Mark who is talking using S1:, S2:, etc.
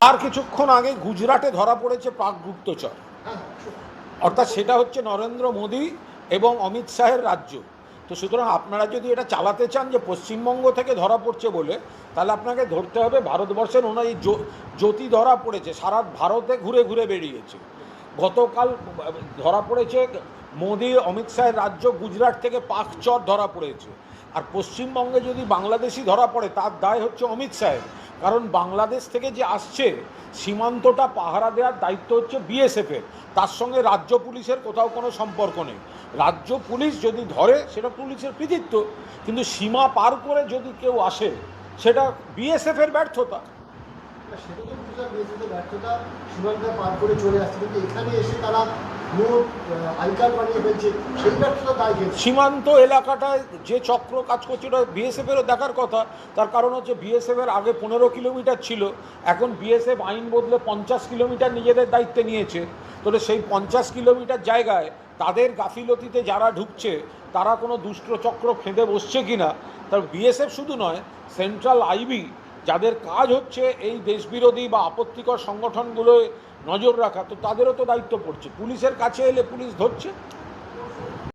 S1: আর কিছুক্ষণ আগে গুজরাটে ধরা পড়েছে পাক গুপ্তচর। অর্থাৎ সেটা হচ্ছে নরেন্দ্র মোদী এবং অমিত শাহের রাজ্য। তো সুতরাং আপনারা যদি এটা চালাতে চান যে পশ্চিমবঙ্গ থেকে ধরা পড়ছে বলে, তাহলে আপনাকে ধরতে হবে ভারতবর্ষের ওনার এই জ্যো- জ্যোতি ধরা পড়েছে, সারা ভারতে ঘুরে ঘুরে বেরিয়েছে। গতকাল ধরা পড়েছে, মোদী, অমিত শাহের রাজ্য গুজরাট থেকে পাকচর ধরা পড়েছে। আর পশ্চিমবঙ্গে যদি বাংলাদেশি ধরা পড়ে, তার দায় হচ্ছে অমিত শাহের। কারণ বাংলাদেশ থেকে যে আসছে, সীমান্তটা পাহারা দেওয়ার দায়িত্ব হচ্ছে বিএসএফের। তার সঙ্গে রাজ্য পুলিশের কোথাও কোনো সম্পর্ক নেই। রাজ্য পুলিশ যদি ধরে, সেটা পুলিশের কৃতিত্ব। কিন্তু সীমা পার করে যদি কেউ আসে, সেটা বিএসএফের ব্যর্থতা।
S2: তো পার করে চলে আসছে। কিন্তু এখানে এসে তারা
S1: সীমান্ত এলাকাটায় যে চক্র কাজ করছে ওটা বিএসএফেরও দেখার কথা। তার কারণ হচ্ছে বিএসএফের আগে পনেরো কিলোমিটার ছিল। এখন বিএসএফ আইন বদলে পঞ্চাশ কিলোমিটার নিজেদের দায়িত্বে নিয়েছে। তাহলে সেই পঞ্চাশ কিলোমিটার জায়গায় তাদের গাফিলতিতে যারা ঢুকছে, তারা কোনো দুষ্ট চক্র ফেঁদে বসছে কি না তার বিএসএফ শুধু নয় সেন্ট্রাল আইবি যাদের কাজ হচ্ছে এই দেশবিরোধী বা আপত্তিকর সংগঠনগুলোয় নজর রাখা, তো তাদেরও তো দায়িত্ব পড়ছে। পুলিশের কাছে এলে পুলিশ ধরছে।